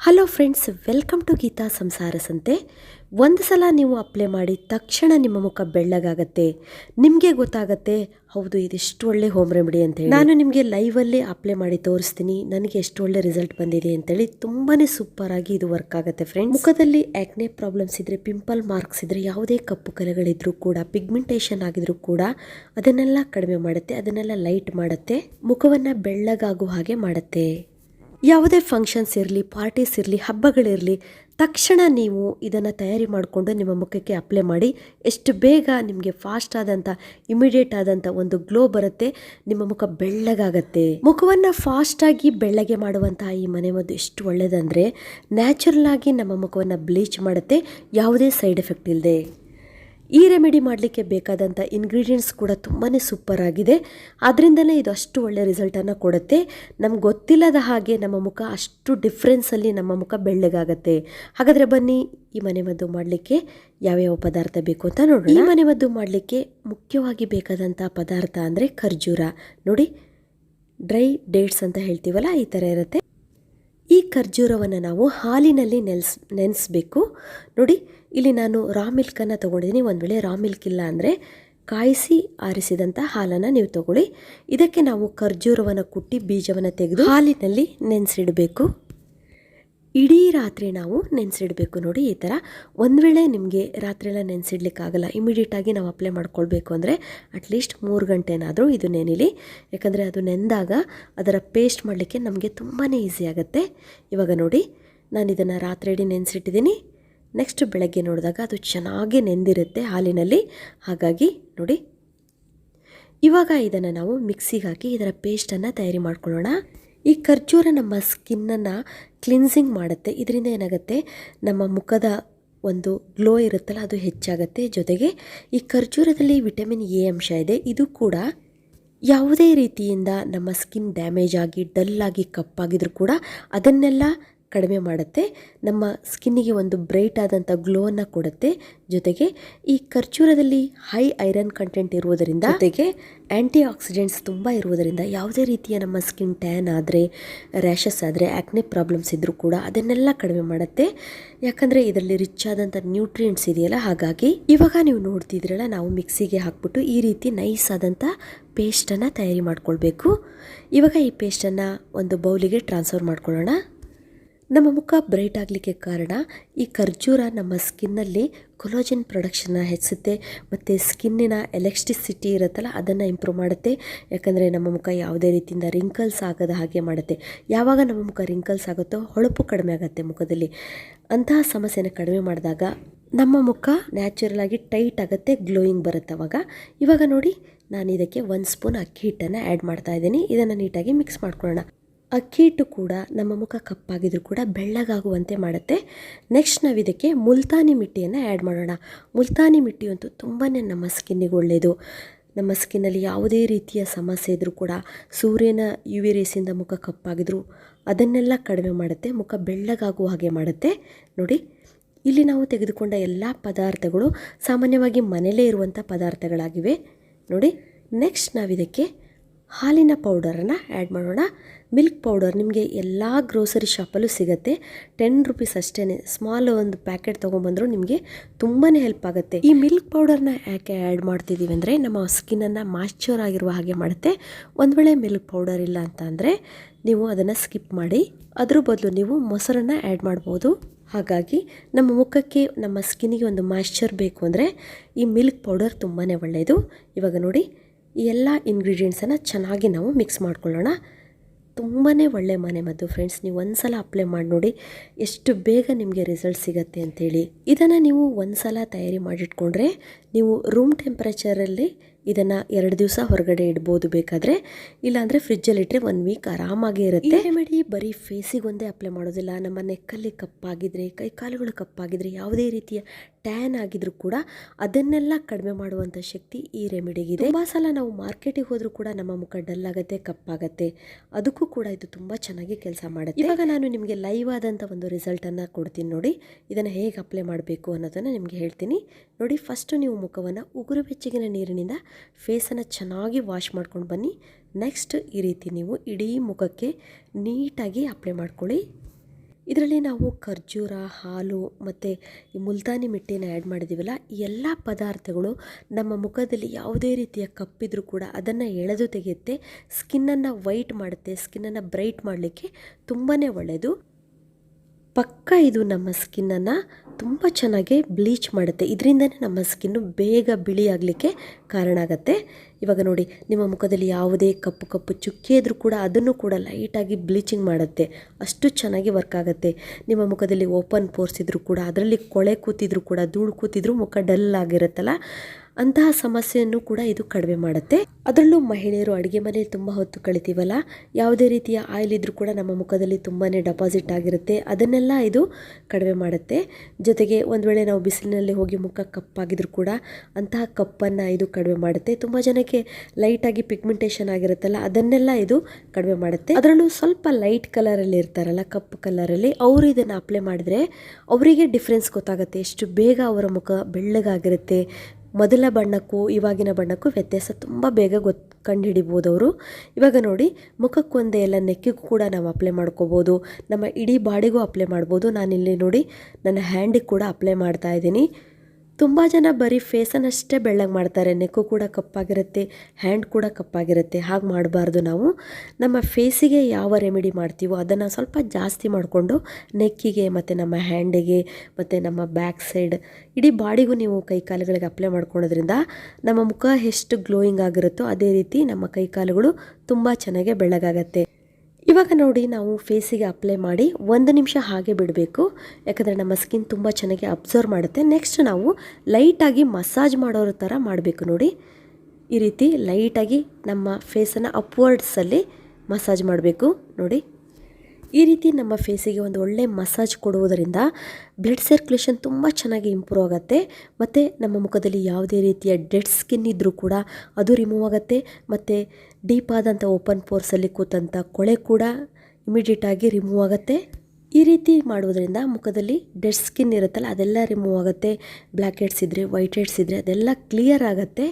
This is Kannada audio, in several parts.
Hello friends welcome to Geetha Samsara Santhe ಒಂದು ಸಲ ನೀವು ಅಪ್ಲೈ ಮಾಡಿ ತಕ್ಷಣ ನಿಮ್ಮ ಮುಖ ಬೆಳ್ಳಗಾಗತ್ತೆ. ನಿಮಗೆ ಗೊತ್ತಾಗತ್ತೆ, ಹೌದು, ಇದೆಷ್ಟು ಒಳ್ಳೆ ಹೋಮ್ ರೆಮಿಡಿ ಅಂತ ಹೇಳಿ. ನಾನು ನಿಮಗೆ ಲೈವಲ್ಲೇ ಅಪ್ಲೈ ಮಾಡಿ ತೋರಿಸ್ತೀನಿ. ನನಗೆ ಎಷ್ಟು ಒಳ್ಳೆ ರಿಸಲ್ಟ್ ಬಂದಿದೆ ಅಂತೇಳಿ ತುಂಬಾ ಸೂಪರ್ ಆಗಿ ಇದು ವರ್ಕ್ ಆಗುತ್ತೆ ಫ್ರೆಂಡ್ಸ್ ಮುಖದಲ್ಲಿ ಆ್ಯಕ್ನೆ ಪ್ರಾಬ್ಲಮ್ಸ್ ಇದ್ರೆ ಪಿಂಪಲ್ ಮಾರ್ಕ್ಸ್ ಇದ್ರೆ, ಯಾವುದೇ ಕಪ್ಪು ಕಲೆಗಳಿದ್ರೂ ಕೂಡ ಪಿಗ್ಮೆಂಟೇಷನ್ ಆಗಿದ್ರೂ ಕೂಡ ಅದನ್ನೆಲ್ಲ ಕಡಿಮೆ ಮಾಡುತ್ತೆ. ಅದನ್ನೆಲ್ಲ ಲೈಟ್ ಮಾಡುತ್ತೆ. ಮುಖವನ್ನು ಬೆಳ್ಳಗಾಗುವ ಹಾಗೆ ಮಾಡುತ್ತೆ. ಯಾವುದೇ ಫಂಕ್ಷನ್ಸ್ ಇರಲಿ ಪಾರ್ಟೀಸ್ ಇರಲಿ, ಹಬ್ಬಗಳಿರಲಿ, ತಕ್ಷಣ ನೀವು ಇದನ್ನು ತಯಾರಿ ಮಾಡಿಕೊಂಡು ನಿಮ್ಮ ಮುಖಕ್ಕೆ ಅಪ್ಲೈ ಮಾಡಿ, ಎಷ್ಟು ಬೇಗ ನಿಮಗೆ ಫಾಸ್ಟ್ ಆದಂಥ ಇಮಿಡಿಯೇಟ್ ಆದಂಥ ಒಂದು ಗ್ಲೋ ಬರುತ್ತೆ, ನಿಮ್ಮ ಮುಖ ಬೆಳ್ಳಗಾಗತ್ತೆ. ಮುಖವನ್ನು ಫಾಸ್ಟಾಗಿ ಬೆಳ್ಳಗೆ ಮಾಡುವಂತಹ ಈ ಮನೆಮದ್ದು ಎಷ್ಟು ಒಳ್ಳೆಯದಂದರೆ ನ್ಯಾಚುರಲ್ ಆಗಿ ನಮ್ಮ ಮುಖವನ್ನು ಬ್ಲೀಚ್ ಮಾಡುತ್ತೆ, ಯಾವುದೇ ಸೈಡ್ ಎಫೆಕ್ಟ್ ಇಲ್ಲದೆ ಈ ರೆಮಿಡಿ ಮಾಡಲಿಕ್ಕೆ ಬೇಕಾದಂಥ ಇಂಗ್ರೀಡಿಯೆಂಟ್ಸ್ ಕೂಡ ತುಂಬಾ ಸೂಪರ್ ಆಗಿದೆ. ಅದರಿಂದಲೇ ಇದು ಅಷ್ಟು ಒಳ್ಳೆಯ ರಿಸಲ್ಟನ್ನು ಕೊಡುತ್ತೆ. ನಮ್ಗೆ ಗೊತ್ತಿಲ್ಲದ ಹಾಗೆ ನಮ್ಮ ಮುಖ ಅಷ್ಟು ಡಿಫ್ರೆನ್ಸಲ್ಲಿ ನಮ್ಮ ಮುಖ ಬೆಳ್ಳಗಾಗತ್ತೆ. ಹಾಗಾದರೆ ಬನ್ನಿ ಈ ಮನೆಮದ್ದು ಮಾಡಲಿಕ್ಕೆ ಯಾವ್ಯಾವ ಪದಾರ್ಥ ಬೇಕು ಅಂತ ನೋಡೋಣ. ಈ ಮನೆಮದ್ದು ಮಾಡಲಿಕ್ಕೆ ಮುಖ್ಯವಾಗಿ ಬೇಕಾದಂಥ ಪದಾರ್ಥ ಅಂದರೆ ಖರ್ಜೂರ. ನೋಡಿ ಡ್ರೈ ಡೇಟ್ಸ್ ಅಂತ ಹೇಳ್ತೀವಲ್ಲ, ಈ ಥರ ಇರುತ್ತೆ. ಈ ಖರ್ಜೂರವನ್ನು ನಾವು ಹಾಲಿನಲ್ಲಿ ನೆನೆಸ್ ನೆನೆಸ್ಬೇಕು. ನೋಡಿ ಇಲ್ಲಿ ನಾನು ರಾ ಮಿಲ್ಕನ್ನು ತೊಗೊಂಡಿದ್ದೀನಿ. ಒಂದು ವೇಳೆ ರಾ ಮಿಲ್ಕ್ ಇಲ್ಲ ಅಂದರೆ ಕಾಯಿಸಿ ಆರಿಸಿದಂಥ ಹಾಲನ್ನು ನೀವು ತಗೊಳ್ಳಿ. ಇದಕ್ಕೆ ನಾವು ಖರ್ಜೂರವನ್ನು ಕುಟ್ಟಿ ಬೀಜವನ್ನು ತೆಗೆದು ಹಾಲಿನಲ್ಲಿ ನೆನೆಸಿಡಬೇಕು. ಇಡೀ ರಾತ್ರಿ ನಾವು ನೆನೆಸಿಡಬೇಕು ನೋಡಿ ಈ ಥರ ಒಂದು ವೇಳೆ ನಿಮಗೆ ರಾತ್ರಿಯೆಲ್ಲ ನೆನೆಸಿಡ್ಲಿಕ್ಕಾಗಲ್ಲ ಇಮಿಡಿಯೇಟಾಗಿ ನಾವು ಅಪ್ಲೈ ಮಾಡ್ಕೊಳ್ಬೇಕು ಅಂದರೆ ಅಟ್ಲೀಸ್ಟ್ ಮೂರು ಗಂಟೆನಾದರೂ ಇದು ನೆನಿಲಿ. ಯಾಕಂದರೆ ಅದು ನೆಂದಾಗ ಅದರ ಪೇಸ್ಟ್ ಮಾಡಲಿಕ್ಕೆ ನಮಗೆ ತುಂಬಾ ಈಸಿ ಆಗುತ್ತೆ. ಇವಾಗ ನೋಡಿ ನಾನು ಇದನ್ನು ರಾತ್ರಿ ಇಡೀ ನೆನೆಸಿಟ್ಟಿದ್ದೀನಿ. ನೆಕ್ಸ್ಟ್ ಬೆಳಗ್ಗೆ ನೋಡಿದಾಗ ಅದು ಚೆನ್ನಾಗಿ ನೆಂದಿರುತ್ತೆ ಹಾಲಿನಲ್ಲಿ. ಹಾಗಾಗಿ ನೋಡಿ. ಇವಾಗ ಇದನ್ನು ನಾವು ಮಿಕ್ಸಿಗೆ ಹಾಕಿ ಇದರ ಪೇಸ್ಟನ್ನು ತಯಾರಿ ಮಾಡ್ಕೊಳ್ಳೋಣ. ಈ ಖರ್ಜೂರ ನಮ್ಮ ಸ್ಕಿನ್ನನ್ನು ಕ್ಲಿನ್ಸಿಂಗ್ ಮಾಡುತ್ತೆ. ಇದರಿಂದ ಏನಾಗುತ್ತೆ? ನಮ್ಮ ಮುಖದ ಒಂದು ಗ್ಲೋ ಇರುತ್ತಲ್ಲ, ಅದು ಹೆಚ್ಚಾಗುತ್ತೆ. ಜೊತೆಗೆ ಈ ಖರ್ಜೂರದಲ್ಲಿ ವಿಟಮಿನ್ ಎ ಅಂಶ ಇದೆ. ಇದು ಕೂಡ ಯಾವುದೇ ರೀತಿಯಿಂದ ನಮ್ಮ ಸ್ಕಿನ್ ಡ್ಯಾಮೇಜ್ ಆಗಿ ಡಲ್ ಆಗಿ ಕಪ್ಪಾಗಿದ್ರು ಕೂಡ ಅದನ್ನೆಲ್ಲ ಕಡಿಮೆ ಮಾಡುತ್ತೆ. ನಮ್ಮ ಸ್ಕಿನ್ನಿಗೆ ಒಂದು ಬ್ರೈಟ್ ಆದಂಥ ಗ್ಲೋವನ್ನು ಕೊಡುತ್ತೆ. ಜೊತೆಗೆ ಈ ಖರ್ಜೂರದಲ್ಲಿ ಹೈ ಐರನ್ ಕಂಟೆಂಟ್ ಇರುವುದರಿಂದ ಜೊತೆಗೆ ಆ್ಯಂಟಿ ಆಕ್ಸಿಡೆಂಟ್ಸ್ ತುಂಬ ಇರುವುದರಿಂದ ಯಾವುದೇ ರೀತಿಯ ನಮ್ಮ ಸ್ಕಿನ್ ಟ್ಯಾನ್ ಆದರೆ, ರ್ಯಾಷಸ್ ಆದರೆ ಆ್ಯಕ್ನೆ ಪ್ರಾಬ್ಲಮ್ಸ್ ಇದ್ದರೂ ಕೂಡ ಅದನ್ನೆಲ್ಲ ಕಡಿಮೆ ಮಾಡುತ್ತೆ. ಯಾಕಂದರೆ ಇದರಲ್ಲಿ ರಿಚ್ ಆದಂಥ ನ್ಯೂಟ್ರಿಯೆಂಟ್ಸ್ ಇದೆಯಲ್ಲ, ಹಾಗಾಗಿ ಇವಾಗ ನೀವು ನೋಡ್ತಿದ್ರಲ್ಲ ನಾವು ಮಿಕ್ಸಿಗೆ ಹಾಕ್ಬಿಟ್ಟು ಈ ರೀತಿ ನೈಸ್ ಆದಂಥ ಪೇಸ್ಟನ್ನು ತಯಾರಿ ಮಾಡ್ಕೊಳ್ಬೇಕು. ಇವಾಗ ಈ ಪೇಸ್ಟನ್ನು ಒಂದು ಬೌಲಿಗೆ ಟ್ರಾನ್ಸ್ಫರ್ ಮಾಡ್ಕೊಳ್ಳೋಣ. ನಮ್ಮ ಮುಖ ಬ್ರೈಟ್ ಆಗಲಿಕ್ಕೆ ಕಾರಣ ಈ ಖರ್ಜೂರ ನಮ್ಮ ಸ್ಕಿನ್ನಲ್ಲಿ ಕೊಲೋಜಿನ್ ಪ್ರೊಡಕ್ಷನ್ನ ಹೆಚ್ಚಿಸುತ್ತೆ ಮತ್ತು ಸ್ಕಿನ್ನಿನ ಎಲೆಕ್ಟ್ರಿಸಿಟಿ ಇರುತ್ತಲ್ಲ, ಅದನ್ನು ಇಂಪ್ರೂವ್ ಮಾಡುತ್ತೆ. ಯಾಕಂದರೆ ನಮ್ಮ ಮುಖ ಯಾವುದೇ ರೀತಿಯಿಂದ ರಿಂಕಲ್ಸ್ ಆಗದ ಹಾಗೆ ಮಾಡುತ್ತೆ. ಯಾವಾಗ ನಮ್ಮ ಮುಖ ರಿಂಕಲ್ಸ್ ಆಗುತ್ತೋ ಹೊಳಪು ಕಡಿಮೆ ಆಗುತ್ತೆ ಮುಖದಲ್ಲಿ. ಅಂತಹ ಸಮಸ್ಯೆನ ಕಡಿಮೆ ಮಾಡಿದಾಗ ನಮ್ಮ ಮುಖ ನ್ಯಾಚುರಲ್ ಆಗಿ ಟೈಟ್ ಆಗುತ್ತೆ ಗ್ಲೋಯಿಂಗ್ ಬರುತ್ತೆ ಅವಾಗ. ಇವಾಗ ನೋಡಿ ನಾನು ಇದಕ್ಕೆ ಒಂದು ಸ್ಪೂನ್ ಅಕ್ಕಿ ಹಿಟ್ಟನ್ನು ಆ್ಯಡ್ ಮಾಡ್ತಾ ಇದ್ದೀನಿ. ಇದನ್ನು ನೀಟಾಗಿ ಮಿಕ್ಸ್ ಮಾಡ್ಕೊಳ್ಳೋಣ. ಅಕ್ಕಿ ಹಿಟ್ಟು ಕೂಡ ನಮ್ಮ ಮುಖ ಕಪ್ಪಾಗಿದ್ರು ಕೂಡ ಬೆಳ್ಳಗಾಗುವಂತೆ ಮಾಡುತ್ತೆ. ನೆಕ್ಸ್ಟ್ ನಾವು ಇದಕ್ಕೆ ಮುಲ್ತಾನಿ ಮಿಟ್ಟಿಯನ್ನು ಆ್ಯಡ್ ಮಾಡೋಣ. ಮುಲ್ತಾನಿ ಮಿಟ್ಟಿ ಅಂತೂ ತುಂಬಾ ನಮ್ಮ ಸ್ಕಿನ್ನಿಗೆ ಒಳ್ಳೆಯದು ನಮ್ಮ ಸ್ಕಿನ್ನಲ್ಲಿ ಯಾವುದೇ ರೀತಿಯ ಸಮಸ್ಯೆ ಇದ್ದರೂ ಕೂಡ ಸೂರ್ಯನ ಯು ವಿ ರೇಸಿಂದ ಮುಖ ಕಪ್ಪಾಗಿದ್ರು ಅದನ್ನೆಲ್ಲ ಕಡಿಮೆ ಮಾಡುತ್ತೆ. ಮುಖ ಬೆಳ್ಳಗಾಗುವ ಹಾಗೆ ಮಾಡುತ್ತೆ. ನೋಡಿ, ಇಲ್ಲಿ ನಾವು ತೆಗೆದುಕೊಂಡ ಎಲ್ಲ ಪದಾರ್ಥಗಳು ಸಾಮಾನ್ಯವಾಗಿ ಮನೆಯಲ್ಲೇ ಇರುವಂಥ ಪದಾರ್ಥಗಳಾಗಿವೆ. ನೋಡಿ ನೆಕ್ಸ್ಟ್ ನಾವಿದಕ್ಕೆ ಹಾಲಿನ ಪೌಡರನ್ನು ಆ್ಯಡ್ ಮಾಡೋಣ. ಮಿಲ್ಕ್ ಪೌಡರ್ ನಿಮಗೆ ಎಲ್ಲ ಗ್ರೋಸರಿ ಶಾಪಲ್ಲೂ ಸಿಗುತ್ತೆ. ಟೆನ್ ರುಪೀಸ್ ಅಷ್ಟೇ ಸ್ಮಾಲ್ ಒಂದು ಪ್ಯಾಕೆಟ್ ತೊಗೊಂಬಂದರೂ ನಿಮಗೆ ತುಂಬಾ ಹೆಲ್ಪ್ ಆಗುತ್ತೆ. ಈ ಮಿಲ್ಕ್ ಪೌಡರ್ನ ಯಾಕೆ ಆ್ಯಡ್ ಮಾಡ್ತಿದ್ದೀವಿ ಅಂದರೆ ನಮ್ಮ ಸ್ಕಿನ್ನನ್ನು ಮಾಶ್ಚರ್ ಆಗಿರುವ ಹಾಗೆ ಮಾಡುತ್ತೆ. ಒಂದು ವೇಳೆ ಮಿಲ್ಕ್ ಪೌಡರ್ ಇಲ್ಲ ಅಂತ ಅಂದರೆ ನೀವು ಅದನ್ನು ಸ್ಕಿಪ್ ಮಾಡಿ. ಅದ್ರ ಬದಲು ನೀವು ಮೊಸರನ್ನು ಆ್ಯಡ್ ಮಾಡ್ಬೋದು. ಹಾಗಾಗಿ ನಮ್ಮ ಮುಖಕ್ಕೆ, ನಮ್ಮ ಸ್ಕಿನ್ನಿಗೆ ಒಂದು ಮಾಯ್ಶ್ಚರ್ ಬೇಕು ಅಂದರೆ ಈ ಮಿಲ್ಕ್ ಪೌಡರ್ ತುಂಬಾ ಒಳ್ಳೆಯದು ಇವಾಗ ನೋಡಿ ಎಲ್ಲ ಇಂಗ್ರೀಡಿಯೆಂಟ್ಸನ್ನು ಚೆನ್ನಾಗಿ ನಾವು ಮಿಕ್ಸ್ ಮಾಡ್ಕೊಳ್ಳೋಣ. ತುಂಬಾ ಒಳ್ಳೆ ಮನೆ ಮದ್ದು ಫ್ರೆಂಡ್ಸ್ ನೀವು ಒಂದು ಸಲ ಅಪ್ಲೈ ಮಾಡಿ ನೋಡಿ ಎಷ್ಟು ಬೇಗ ನಿಮಗೆ ರಿಸಲ್ಟ್ ಸಿಗುತ್ತೆ ಅಂಥೇಳಿ ಇದನ್ನು ನೀವು ಒಂದು ಸಲ ತಯಾರಿ ಮಾಡಿಟ್ಕೊಂಡ್ರೆ ನೀವು ರೂಮ್ ಟೆಂಪ್ರೇಚರಲ್ಲಿ ಇದನ್ನು ಎರಡು ದಿವಸ ಹೊರಗಡೆ ಇಡ್ಬೋದು ಬೇಕಾದರೆ. ಇಲ್ಲಾಂದರೆ ಫ್ರಿಜ್ಜಲ್ಲಿ ಇಟ್ಟರೆ ಒನ್ ವೀಕ್ ಆರಾಮಾಗಿ ಇರುತ್ತೆ. ರೆಮಿಡಿ ಬರೀ ಫೇಸಿಗೆ ಒಂದೇ ಅಪ್ಲೈ ಮಾಡೋದಿಲ್ಲ. ನಮ್ಮ ನೆಕ್ಕಲ್ಲಿ ಕಪ್ಪಾಗಿದ್ರೆ, ಕೈ ಕಾಲುಗಳು ಕಪ್ಪಾಗಿದ್ರೆ ಯಾವುದೇ ರೀತಿಯ ಟ್ಯಾನ್ ಆಗಿದ್ರು ಕೂಡ ಅದನ್ನೆಲ್ಲ ಕಡಿಮೆ ಮಾಡುವಂಥ ಶಕ್ತಿ ಈ ರೆಮಿಡಿಗಿದೆ. ತುಂಬ ಸಲ ನಾವು ಮಾರ್ಕೆಟಿಗೆ ಹೋದರೂ ಕೂಡ ನಮ್ಮ ಮುಖ ಡಲ್ ಆಗುತ್ತೆ, ಕಪ್ಪಾಗತ್ತೆ. ಅದಕ್ಕೂ ಕೂಡ ಇದು ತುಂಬ ಚೆನ್ನಾಗಿ ಕೆಲಸ ಮಾಡುತ್ತೆ. ಇವಾಗ ನಾನು ನಿಮಗೆ ಲೈವ್ ಆದಂಥ ಒಂದು ರಿಸಲ್ಟನ್ನು ಕೊಡ್ತೀನಿ ನೋಡಿ. ಇದನ್ನು ಹೇಗೆ ಅಪ್ಲೈ ಮಾಡಬೇಕು ಅನ್ನೋದನ್ನು ನಿಮಗೆ ಹೇಳ್ತೀನಿ. ನೋಡಿ ಫಸ್ಟು ನೀವು ಮುಖವನ್ನು ಉಗುರು ಬೆಚ್ಚಗಿನ ನೀರಿನಿಂದ ಫೇಸನ್ನು ಚೆನ್ನಾಗಿ ವಾಶ್ ಮಾಡ್ಕೊಂಡು ಬನ್ನಿ. ನೆಕ್ಸ್ಟ್ ಈ ರೀತಿ ನೀವು ಇಡೀ ಮುಖಕ್ಕೆ ನೀಟಾಗಿ ಅಪ್ಲೈ ಮಾಡ್ಕೊಳ್ಳಿ. ಇದರಲ್ಲಿ ನಾವು ಖರ್ಜೂರ, ಹಾಲು ಮತ್ತು ಈ ಮುಲ್ತಾನಿ ಮಿಟ್ಟಿನ ಆ್ಯಡ್ ಮಾಡಿದ್ದೀವಲ್ಲ ಈ ಎಲ್ಲ ಪದಾರ್ಥಗಳು ನಮ್ಮ ಮುಖದಲ್ಲಿ ಯಾವುದೇ ರೀತಿಯ ಕಪ್ಪಿದ್ರೂ ಕೂಡ ಅದನ್ನು ಎಳೆದು ತೆಗೆಯುತ್ತೆ. ಸ್ಕಿನ್ನನ್ನು ವೈಟ್ ಮಾಡುತ್ತೆ ಸ್ಕಿನ್ನನ್ನು ಬ್ರೈಟ್ ಮಾಡಲಿಕ್ಕೆ ತುಂಬಾ ಒಳ್ಳೆಯದು ಪಕ್ಕ ಇದು ನಮ್ಮ ಸ್ಕಿನ್ನನ್ನು ತುಂಬ ಚೆನ್ನಾಗಿ ಬ್ಲೀಚ್ ಮಾಡುತ್ತೆ. ಇದರಿಂದನೇ ನಮ್ಮ ಸ್ಕಿನ್ನು ಬೇಗ ಬಿಳಿ ಆಗಲಿಕ್ಕೆ ಕಾರಣ ಆಗುತ್ತೆ. ಇವಾಗ ನೋಡಿ, ನಿಮ್ಮ ಮುಖದಲ್ಲಿ ಯಾವುದೇ ಕಪ್ಪು ಕಪ್ಪು ಚುಕ್ಕೆ ಇದ್ರೂ ಕೂಡ ಅದನ್ನು ಕೂಡ ಲೈಟಾಗಿ ಬ್ಲೀಚಿಂಗ್ ಮಾಡುತ್ತೆ. ಅಷ್ಟು ಚೆನ್ನಾಗಿ ವರ್ಕ್ ಆಗುತ್ತೆ. ನಿಮ್ಮ ಮುಖದಲ್ಲಿ ಓಪನ್ ಪೋರ್ಸ್ ಇದ್ರೂ ಕೂಡ, ಅದರಲ್ಲಿ ಕೊಳೆ ಕೂತಿದ್ರು ಕೂಡ, ಧೂಳು ಕೂತಿದ್ರು ಮುಖ ಡಲ್ ಆಗಿರುತ್ತಲ್ಲ ಅಂತಹ ಸಮಸ್ಯೆಯನ್ನು ಕೂಡ ಇದು ಕಡಿಮೆ ಮಾಡುತ್ತೆ. ಅದರಲ್ಲೂ ಮಹಿಳೆಯರು ಅಡುಗೆ ಮನೆಯಲ್ಲಿ ತುಂಬ ಹೊತ್ತು ಕಳಿತೀವಲ್ಲ? ಯಾವುದೇ ರೀತಿಯ ಆಯಿಲ್ ಇದ್ರೂ ಕೂಡ ನಮ್ಮ ಮುಖದಲ್ಲಿ ತುಂಬಾ ಡೆಪಾಸಿಟ್ ಆಗಿರುತ್ತೆ. ಅದನ್ನೆಲ್ಲ ಇದು ಕಡಿಮೆ ಮಾಡುತ್ತೆ. ಜೊತೆಗೆ ಒಂದು ವೇಳೆ ನಾವು ಬಿಸಿಲಿನಲ್ಲಿ ಹೋಗಿ ಮುಖ ಕಪ್ಪಾಗಿದ್ರು ಕೂಡ ಅಂತಹ ಕಪ್ಪನ್ನು ಇದು ಕಡಿಮೆ ಮಾಡುತ್ತೆ. ತುಂಬ ಜನಕ್ಕೆ ಲೈಟಾಗಿ ಪಿಗ್ಮೆಂಟೇಷನ್ ಆಗಿರುತ್ತಲ್ಲ, ಅದನ್ನೆಲ್ಲ ಇದು ಕಡಿಮೆ ಮಾಡುತ್ತೆ. ಅದರಲ್ಲೂ ಸ್ವಲ್ಪ ಲೈಟ್ ಕಲರಲ್ಲಿ ಇರ್ತಾರಲ್ಲ, ಕಪ್ಪು ಕಲರಲ್ಲಿ ಅವರು ಇದನ್ನು ಅಪ್ಲೈ ಮಾಡಿದ್ರೆ ಅವರಿಗೆ ಡಿಫ್ರೆನ್ಸ್ ಗೊತ್ತಾಗುತ್ತೆ. ಎಷ್ಟು ಬೇಗ ಅವರ ಮುಖ ಬೆಳ್ಳಗಾಗಿರುತ್ತೆ ಮೊದಲ ಬಣ್ಣಕ್ಕೂ ಇವಾಗಿನ ಬಣ್ಣಕ್ಕೂ ವ್ಯತ್ಯಾಸ ತುಂಬ ಬೇಗ ಗೊತ್ತು ಕಂಡುಹಿಡಿಬೋದು ಅವರು ಇವಾಗ ನೋಡಿ, ಮುಖಕ್ಕೊಂದೇ ಎಲ್ಲ ನೆಕ್ಕಿಗೂ ಕೂಡ ನಾವು ಅಪ್ಲೈ ಮಾಡ್ಕೋಬೋದು. ನಮ್ಮ ಇಡೀ ಬಾಡಿಗೂ ಅಪ್ಲೈ ಮಾಡ್ಬೋದು. ನಾನಿಲ್ಲಿ ನೋಡಿ, ನನ್ನ ಹ್ಯಾಂಡಿಗೆ ಕೂಡ ಅಪ್ಲೈ ಮಾಡ್ತಾ ಇದ್ದೀನಿ. ತುಂಬ ಜನ ಬರೀ ಫೇಸನ್ನಷ್ಟೇ ಬೆಳ್ಳಗೆ ಮಾಡ್ತಾರೆ. ನೆಕ್ಕು ಕೂಡ ಕಪ್ಪಾಗಿರುತ್ತೆ ಹ್ಯಾಂಡ್ ಕೂಡ ಕಪ್ಪಾಗಿರುತ್ತೆ. ಹಾಗೆ ಮಾಡಬಾರ್ದು ನಾವು. ನಮ್ಮ ಫೇಸಿಗೆ ಯಾವ ರೆಮಿಡಿ ಮಾಡ್ತೀವೋ ಅದನ್ನು ಸ್ವಲ್ಪ ಜಾಸ್ತಿ ಮಾಡಿಕೊಂಡು ನೆಕ್ಕಿಗೆ ಮತ್ತು ನಮ್ಮ ಹ್ಯಾಂಡಿಗೆ ಮತ್ತು ನಮ್ಮ ಬ್ಯಾಕ್ ಸೈಡ್ ಇಡೀ ಬಾಡಿಗೂ ನೀವು ಕೈ ಕಾಲುಗಳಿಗೆ ಅಪ್ಲೈ ಮಾಡ್ಕೊಳೋದ್ರಿಂದ ನಮ್ಮ ಮುಖ ಎಷ್ಟು ಗ್ಲೋಯಿಂಗ್ ಆಗಿರುತ್ತೋ ಅದೇ ರೀತಿ ನಮ್ಮ ಕೈ ಕಾಲುಗಳು ತುಂಬ ಚೆನ್ನಾಗೆ ಬೆಳ್ಳಗಾಗತ್ತೆ. ಇವಾಗ ನೋಡಿ ನಾವು ಫೇಸಿಗೆ ಅಪ್ಲೈ ಮಾಡಿ ಒಂದು ನಿಮಿಷ ಹಾಗೆ ಬಿಡಬೇಕು. ಯಾಕಂದರೆ ನಮ್ಮ ಸ್ಕಿನ್ ತುಂಬ ಚೆನ್ನಾಗಿ ಅಬ್ಸರ್ವ್ ಮಾಡುತ್ತೆ. ನೆಕ್ಸ್ಟ್ ನಾವು ಲೈಟಾಗಿ ಮಸಾಜ್ ಮಾಡೋರ ಥರ ಮಾಡಬೇಕು ನೋಡಿ. ಈ ರೀತಿ ಲೈಟಾಗಿ ನಮ್ಮ ಫೇಸನ್ನು ಅಪ್ವರ್ಡ್ಸಲ್ಲಿ ಮಸಾಜ್ ಮಾಡಬೇಕು ನೋಡಿ. ಈ ರೀತಿ ನಮ್ಮ ಫೇಸಿಗೆ ಒಂದು ಒಳ್ಳೆ ಮಸಾಜ್ ಕೊಡುವುದರಿಂದ ಬ್ಲಡ್ ಸರ್ಕ್ಯುಲೇಷನ್ ತುಂಬ ಚೆನ್ನಾಗಿ ಇಂಪ್ರೂವ್ ಆಗುತ್ತೆ. ಮತ್ತು ನಮ್ಮ ಮುಖದಲ್ಲಿ ಯಾವುದೇ ರೀತಿಯ ಡೆಡ್ ಸ್ಕಿನ್ ಇದ್ದರೂ ಕೂಡ ಅದು ರಿಮೂವ್ ಆಗುತ್ತೆ. ಮತ್ತು ಡೀಪ್ ಆದಂಥ ಓಪನ್ ಪೋರ್ಸಲ್ಲಿ ಕೂತಂಥ ಕೊಳೆ ಕೂಡ ಇಮಿಡಿಯೇಟಾಗಿ ರಿಮೂವ್ ಆಗುತ್ತೆ. ಈ ರೀತಿ ಮಾಡುವುದರಿಂದ ಮುಖದಲ್ಲಿ ಡೆಡ್ ಸ್ಕಿನ್ ಇರುತ್ತಲ್ಲ, ಅದೆಲ್ಲ ರಿಮೂವ್ ಆಗುತ್ತೆ. ಬ್ಲ್ಯಾಕ್ ಹೆಡ್ಸ್ ಇದ್ದರೆ ವೈಟ್ ಹೆಡ್ಸ್ ಇದ್ದರೆ ಅದೆಲ್ಲ ಕ್ಲಿಯರ್ ಆಗುತ್ತೆ.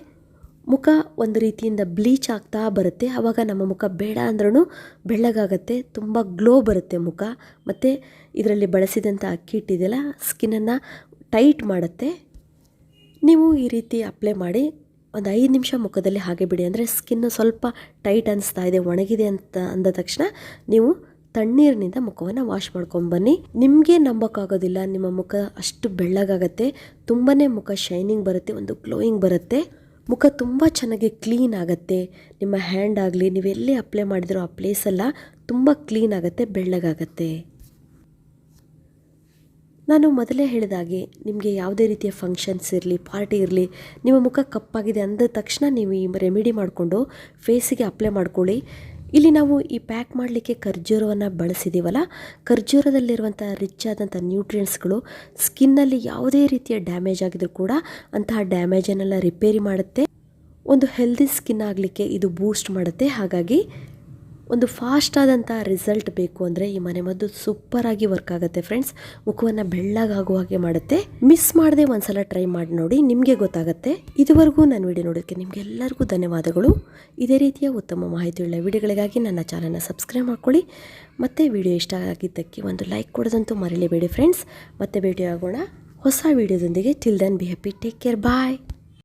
ಮುಖ ಒಂದು ರೀತಿಯಿಂದ ಬ್ಲೀಚ್ ಆಗ್ತಾ ಬರುತ್ತೆ. ಆವಾಗ ನಮ್ಮ ಮುಖ ಬೇಡ ಅಂದ್ರೂ ಬೆಳ್ಳಗಾಗತ್ತೆ. ತುಂಬ ಗ್ಲೋ ಬರುತ್ತೆ ಮುಖ. ಮತ್ತು ಇದರಲ್ಲಿ ಬಳಸಿದಂಥ ಅಕ್ಕಿ ಹಿಟ್ಟಿದೆಯಲ್ಲ ಸ್ಕಿನ್ನನ್ನು ಟೈಟ್ ಮಾಡುತ್ತೆ. ನೀವು ಈ ರೀತಿ ಅಪ್ಲೈ ಮಾಡಿ ಒಂದು ಐದು ನಿಮಿಷ ಮುಖದಲ್ಲಿ ಹಾಗೆ ಬಿಡಿ ಅಂದರೆ ಸ್ಕಿನ್ನು ಸ್ವಲ್ಪ ಟೈಟ್ ಅನಿಸ್ತಾ ಇದೆ, ಒಣಗಿದೆ ಅಂತ ಅಂದ ತಕ್ಷಣ ನೀವು ತಣ್ಣೀರಿನಿಂದ ಮುಖವನ್ನು ವಾಶ್ ಮಾಡ್ಕೊಂಬನ್ನಿ ನಿಮಗೆ ನಂಬೋಕ್ಕಾಗೋದಿಲ್ಲ, ನಿಮ್ಮ ಮುಖ ಅಷ್ಟು ಬೆಳ್ಳಗಾಗತ್ತೆ. ತುಂಬಾ ಮುಖ ಶೈನಿಂಗ್ ಬರುತ್ತೆ, ಒಂದು ಗ್ಲೋಯಿಂಗ್ ಬರುತ್ತೆ. ಮುಖ ತುಂಬ ಚೆನ್ನಾಗಿ ಕ್ಲೀನ್ ಆಗುತ್ತೆ. ನಿಮ್ಮ ಹ್ಯಾಂಡ್ ಆಗಲಿ, ನೀವು ಎಲ್ಲಿ ಅಪ್ಲೈ ಮಾಡಿದಿರೋ ಆ ಪ್ಲೇಸೆಲ್ಲ ತುಂಬ ಕ್ಲೀನ್ ಆಗುತ್ತೆ, ಬೆಳ್ಳಗಾಗತ್ತೆ. ನಾನು ಮೊದಲೇ ಹೇಳಿದಾಗೆ ನಿಮಗೆ ಯಾವುದೇ ರೀತಿಯ ಫಂಕ್ಷನ್ಸ್ ಇರಲಿ ಪಾರ್ಟಿ ಇರಲಿ, ನಿಮ್ಮ ಮುಖ ಕಪ್ಪಾಗಿದೆ ಅಂದ ತಕ್ಷಣ ನೀವು ಈ ರೆಮಿಡಿ ಮಾಡಿಕೊಂಡು ಫೇಸಿಗೆ ಅಪ್ಲೈ ಮಾಡ್ಕೊಳ್ಳಿ. ಇಲ್ಲಿ ನಾವು ಈ ಪ್ಯಾಕ್ ಮಾಡಲಿಕ್ಕೆ ಖರ್ಜೂರವನ್ನು ಬಳಸಿದ್ದೀವಲ್ಲ ಖರ್ಜೂರದಲ್ಲಿರುವಂಥ ರಿಚ್ ಆದಂಥ ನ್ಯೂಟ್ರಿಯೆಂಟ್ಸ್ಗಳು ಸ್ಕಿನ್ನಲ್ಲಿ ಯಾವುದೇ ರೀತಿಯ ಡ್ಯಾಮೇಜ್ ಆಗಿದ್ರು ಕೂಡ ಅಂತಹ ಡ್ಯಾಮೇಜನ್ನೆಲ್ಲ ರಿಪೇರಿ ಮಾಡುತ್ತೆ. ಒಂದು ಹೆಲ್ದಿ ಸ್ಕಿನ್ ಆಗಲಿಕ್ಕೆ ಇದು ಬೂಸ್ಟ್ ಮಾಡುತ್ತೆ. ಹಾಗಾಗಿ ಒಂದು ಫಾಸ್ಟ್ ಆದಂಥ ರಿಸಲ್ಟ್ ಬೇಕು ಅಂದರೆ ಈ ಮನೆಮದ್ದು ಸೂಪರಾಗಿ ವರ್ಕ್ ಆಗುತ್ತೆ ಫ್ರೆಂಡ್ಸ್. ಮುಖವನ್ನು ಬೆಳ್ಳಗಾಗುವ ಹಾಗೆ ಮಾಡುತ್ತೆ. ಮಿಸ್ ಮಾಡದೆ ಒಂದ್ಸಲ ಟ್ರೈ ಮಾಡಿ ನೋಡಿ ನಿಮಗೆ ಗೊತ್ತಾಗುತ್ತೆ. ಇದುವರೆಗೂ ನನ್ನ ವಿಡಿಯೋ ನೋಡೋಕ್ಕೆ ನಿಮಗೆಲ್ಲರಿಗೂ ಧನ್ಯವಾದಗಳು. ಇದೇ ರೀತಿಯ ಉತ್ತಮ ಮಾಹಿತಿಯುಳ್ಳ ವಿಡಿಯೋಗಳಿಗಾಗಿ ನನ್ನ ಚಾನಲ್ನ ಸಬ್ಸ್ಕ್ರೈಬ್ ಮಾಡ್ಕೊಳ್ಳಿ. ಮತ್ತು ವಿಡಿಯೋ ಇಷ್ಟ ಆಗಿದ್ದಕ್ಕೆ ಒಂದು ಲೈಕ್ ಕೊಡೋದಂತೂ ಮರೀಲೇಬೇಡಿ ಫ್ರೆಂಡ್ಸ್. ಮತ್ತೆ ಭೇಟಿಯಾಗೋಣ ಹೊಸ ವಿಡಿಯೋದೊಂದಿಗೆ. Till then be happy. Take care. Bye.